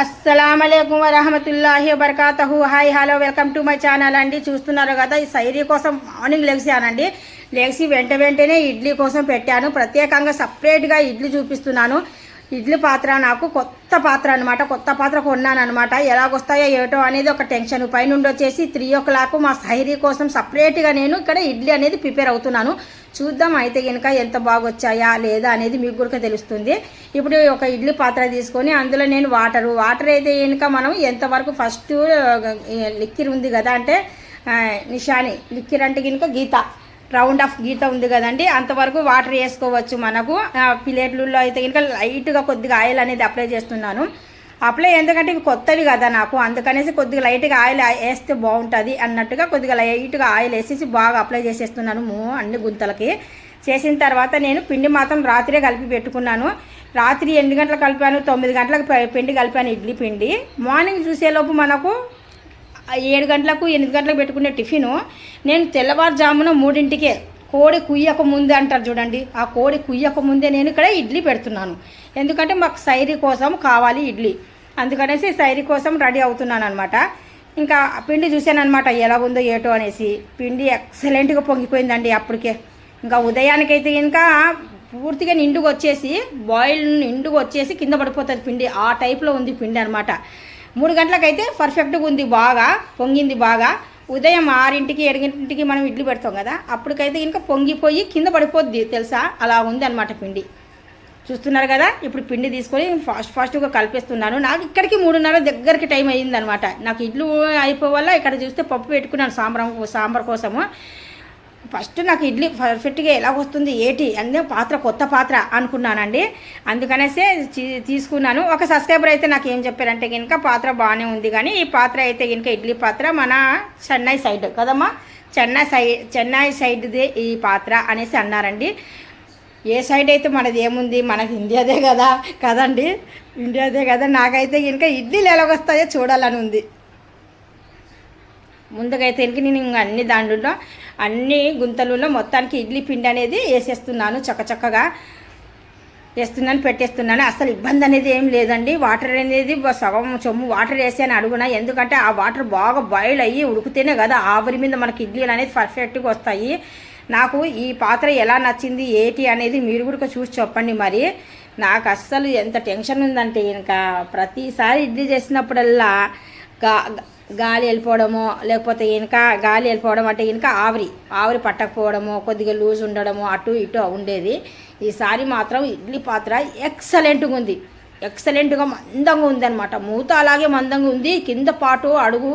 అస్సలం అయికం వరహమతుల్లాహి వబర్కాతహు. Hi hello welcome to my channel అండి. చూస్తున్నారు కదా ఈ సైరీ కోసం మార్నింగ్ లెగిసానండి లెగిసి వెంట వెంటనే ఇడ్లీ కోసం పెట్టాను. ప్రత్యేకంగా సపరేట్గా ఇడ్లీ చూపిస్తున్నాను. ఇడ్లీ పాత్ర నాకు కొత్త పాత్ర అనమాట కొత్త పాత్ర కొన్నాను అనమాట ఎలాగొస్తాయో ఏటో అనేది ఒక టెన్షన్. పైనుండి వచ్చేసి త్రీ ఓ క్లాక్ మా సైరీ కోసం సపరేట్గా నేను ఇక్కడ ఇడ్లీ అనేది ప్రిపేర్ అవుతున్నాను. చూద్దాం అయితే కనుక ఎంత బాగా వచ్చాయా లేదా అనేది మీకు కూడా తెలుస్తుంది. ఇప్పుడు ఒక ఇడ్లీ పాత్ర తీసుకొని అందులో నేను వాటరు. వాటర్ అయితే కనుక మనం ఎంతవరకు ఫస్ట్ లిక్కిర్ ఉంది కదా అంటే నిషాని. లిక్కిర్ అంటే కనుక గీత. రౌండ్ ఆఫ్ గీత ఉంది కదండి. అంతవరకు వాటర్ వేసుకోవచ్చు మనకు. ప్లేట్లలో అయితే కనుక లైట్గా కొద్దిగా ఆయిల్ అనేది అప్లై చేస్తున్నాను. అప్లై ఎందుకంటే ఇవి కొత్తవి కదా నాకు అందుకనేసి కొద్దిగా లైట్గా ఆయిల్ వేస్తే బాగుంటుంది అన్నట్టుగా కొద్దిగా లైట్గా ఆయిల్ వేసేసి బాగా అప్లై చేసేస్తున్నాను మూ- అన్ని గుంతలకి. చేసిన తర్వాత నేను పిండి మాత్రం రాత్రే కలిపి పెట్టుకున్నాను. రాత్రి ఎనిమిది గంటలకు కలిపాను? తొమ్మిది గంటలకు పిండి కలిపాను ఇడ్లీ పిండి. మార్నింగ్ చూసేలోపు మనకు ఏడు గంటలకు ఎనిమిది గంటలకు పెట్టుకునే టిఫిను. నేను తెల్లవారుజామున మూడింటికే కోడి కుయ్యక ముందే అంటారు చూడండి ఆ కోడి కుయ్యక ముందే నేను ఇక్కడ ఇడ్లీ పెడుతున్నాను. ఎందుకంటే మాకు సైరీ కోసం కావాలి ఇడ్లీ. అందుకనేసి సైరీ కోసం రెడీ అవుతున్నాను అనమాట ఇంకా ఆ పిండి చూశానమాట ఎలా ఉందో ఏటో అనేసి. పిండి ఎక్సలెంట్గా పొంగిపోయిందండి అప్పటికే. ఇంకా ఉదయానికైతే ఇంకా పూర్తిగా నిండుగా వచ్చేసి బాయిల్ నిండుగా వచ్చేసి కింద పడిపోతుంది పిండి. ఆ టైప్లో ఉంది పిండి అనమాట మూడు గంటలకైతే పర్ఫెక్ట్గా ఉంది బాగా పొంగింది బాగా. ఉదయం ఆరింటికి ఏడింటికి మనం ఇడ్లీ పెడతాం కదా అప్పటికైతే ఇంకా పొంగిపోయి కింద పడిపోద్ది తెలుసా? అలా ఉంది అనమాట పిండి. చూస్తున్నారు కదా? ఇప్పుడు పిండి తీసుకొని ఫాస్ట్ ఫాస్ట్గా కలిపేస్తున్నాను. నాకు ఇక్కడికి మూడున్నర దగ్గరికి టైం అయ్యిందనమాట. నాకు ఇడ్లు అయిపోవల్ల ఇక్కడ చూస్తే పప్పు పెట్టుకున్నాను సాంబారం సాంబార్ కోసము. ఫస్ట్ నాకు ఇడ్లీ పర్ఫెక్ట్గా ఎలా వస్తుంది ఏటి? అంటే పాత్ర కొత్త పాత్ర అనుకున్నానండి. అందుకనేసే తీసుకున్నాను. ఒక సబ్స్క్రైబర్ అయితే నాకు ఏం చెప్పారంటే కనుక పాత్ర బాగానే ఉంది కానీ ఈ పాత్ర అయితే కనుక ఇడ్లీ పాత్ర మన చెన్నై సైడ్. కదమ్మా? చెన్నై సైడ్ చెన్నై సైడ్దే ఈ పాత్ర అనేసి అన్నారండి. ఏ సైడ్ అయితే మనది ఏముంది? మనకి ఇండియాదే కదా. కదండి? ఇండియాదే కదా. నాకైతే కనుక ఇడ్లీలు ఎలాగొస్తాయో చూడాలని ఉంది. ముందుకైతే ఇంక నేను ఇంక అన్ని దాంట్లో అన్ని గుంతలలో మొత్తానికి ఇడ్లీ పిండి అనేది వేసేస్తున్నాను చక్కచక్కగా. వేస్తున్నాను పెట్టేస్తున్నాను. అసలు ఇబ్బంది అనేది ఏం లేదండి. వాటర్ అనేది సగం చొమ్ము వాటర్ వేసాను అడుగున. ఎందుకంటే ఆ వాటర్ బాగా బాయిల్ అయ్యి ఉడికితేనే కదా ఆవిరి మీద మనకి ఇడ్లీలు అనేది పర్ఫెక్ట్గా వస్తాయి. నాకు ఈ పాత్ర ఎలా నచ్చింది ఏటి అనేది మీరు కూడా చూసి చెప్పండి మరి. నాకు అస్సలు ఎంత టెన్షన్ ఉందంటే ఇంకా ప్రతిసారి ఇడ్లీ చేసినప్పుడల్లా గా గాలి వెళ్ళిపోవడము లేకపోతే వెనక గాలి వెళ్ళిపోవడం అంటే వెనక ఆవిరి ఆవిరి పట్టకపోవడము కొద్దిగా లూజ్ ఉండడము అటు ఇటు ఉండేది. ఈసారి మాత్రం ఇడ్లీ పాత్ర ఎక్సలెంట్గా ఉంది. ఎక్సలెంట్గా మందంగా ఉందన్నమాట. మూత అలాగే మందంగా ఉంది. కింద పాటు అడుగు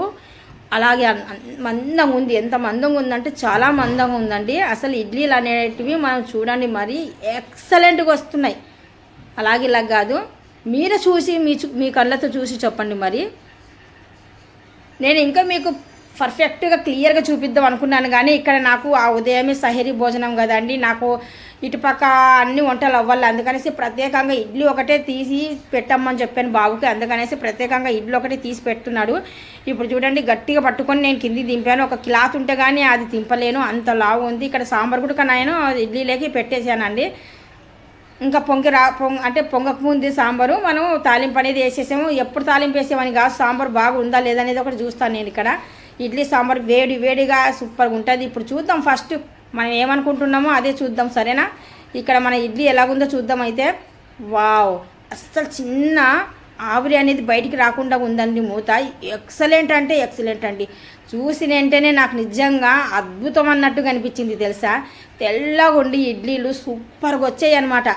అలాగే మందంగా ఉంది ఎంత మందంగా ఉందంటే చాలా మందంగా ఉందండి అసలు ఇడ్లీలు అనేటివి మనం చూడండి మరి ఎక్సలెంట్గా వస్తున్నాయి. అలాగే ఇలా కాదు. మీరు చూసి మీ చూ- మీ కళ్ళతో చూసి చెప్పండి మరి. నేను ఇంకా మీకు పర్ఫెక్ట్గా క్లియర్గా చూపిద్దాం అనుకున్నాను కానీ ఇక్కడ నాకు ఆ ఉదయమే సహరీ భోజనం కదండి నాకు ఇటుపక్క అన్ని వంటలు అవ్వాలి అందుకనేసి ప్రత్యేకంగా ఇడ్లీ ఒకటే తీసి పెట్టమ్మని చెప్పాను బాబుకి. అందుకనేసి ప్రత్యేకంగా ఇడ్లీ ఒకటే తీసి పెడుతున్నాడు. ఇప్పుడు చూడండి గట్టిగా పట్టుకొని నేను కింది దింపాను. ఒక క్లాత్ ఉంటే కానీ అది దింపలేను. అంత లావు ఉంది. ఇక్కడ సాంబార్ కూడా నేను ఇడ్లీలోకి పెట్టేశానండి. ఇంకా పొంగి రా పొంగ అంటే పొంగక ముందు సాంబారు. మనం తాలింపు అనేది వేసేసాము. ఎప్పుడు తాలింపు వేసామని కాదు. సాంబార్ బాగా ఉందా లేదనేది ఒకటి చూస్తాను నేను ఇక్కడ. ఇడ్లీ సాంబార్ వేడి వేడిగా సూపర్గా ఉంటుంది. ఇప్పుడు చూద్దాం ఫస్ట్ మనం ఏమనుకుంటున్నామో అదే చూద్దాం సరేనా? ఇక్కడ మన ఇడ్లీ ఎలాగుందో చూద్దాం అయితే. వావ్ అస్సలు చిన్న ఆవిరి అనేది బయటికి రాకుండా ఉందండి మూత. ఎక్సలెంట్ అంటే ఎక్సలెంట్ అండి. చూసిన వెంటనే నాకు నిజంగా అద్భుతం అన్నట్టు కనిపించింది తెలుసా? తెల్లగా ఉండి ఇడ్లీలు సూపర్గా వచ్చాయి అనమాట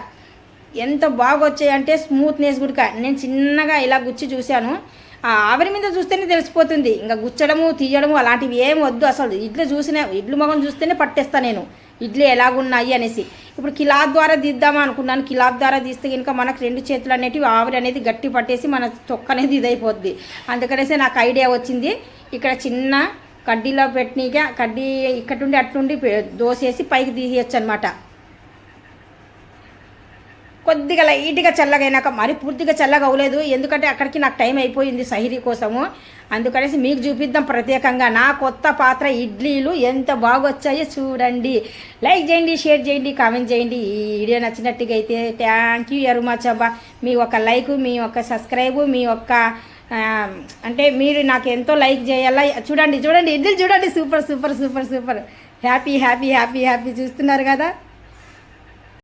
ఎంత బాగా వచ్చాయంటే స్మూత్నెస్ గుడిక. నేను చిన్నగా ఇలా గుచ్చి చూశాను. ఆవిరి మీద చూస్తేనే తెలిసిపోతుంది. ఇంకా గుచ్చడము తీయడము అలాంటివి ఏం వద్దు అసలు. ఇడ్లు చూసిన ఇడ్లు మొగం చూస్తేనే పట్టేస్తా నేను. ఇడ్లీ ఎలాగున్నాయి అనేసి. ఇప్పుడు కిలాబ్ ద్వారా తీద్దామా అనుకున్నాను. కిలాబ్ ద్వారా తీస్తే కనుక మనకు రెండు చేతులు అనేటివి ఆవిరి అనేది గట్టి పట్టేసి మన తొక్క అనేది ఇదైపోద్ది. అందుకనేసి నాకు ఐడియా వచ్చింది. ఇక్కడ చిన్న కడ్డీలో పెట్టినాక కడ్డీ ఇక్కడుండి అట్టుండి దోసేసి పైకి తీసేయచ్చు అనమాట కొద్దిగా లైట్గా చల్లగైనాక మరి పూర్తిగా చల్లగా అవ్వలేదు ఎందుకంటే అక్కడికి నాకు టైం అయిపోయింది సైరీ కోసము. అందుకనేసి మీకు చూపిద్దాం ప్రత్యేకంగా. నా కొత్త పాత్ర ఇడ్లీలు ఎంత బాగొచ్చాయో చూడండి. లైక్ చేయండి షేర్ చేయండి కామెంట్ చేయండి. ఈ వీడియో నచ్చినట్టుగా అయితే థ్యాంక్ యూ వెరీ మచ్ అబ్బా మీ ఒక లైక్ మీ ఒక సబ్స్క్రైబు మీ యొక్క అంటే మీరు నాకు ఎంతో లైక్ చేయాలా? చూడండి చూడండి. ఇడ్లీలు చూడండి. Super super super super. Happy happy happy happy. చూస్తున్నారు కదా?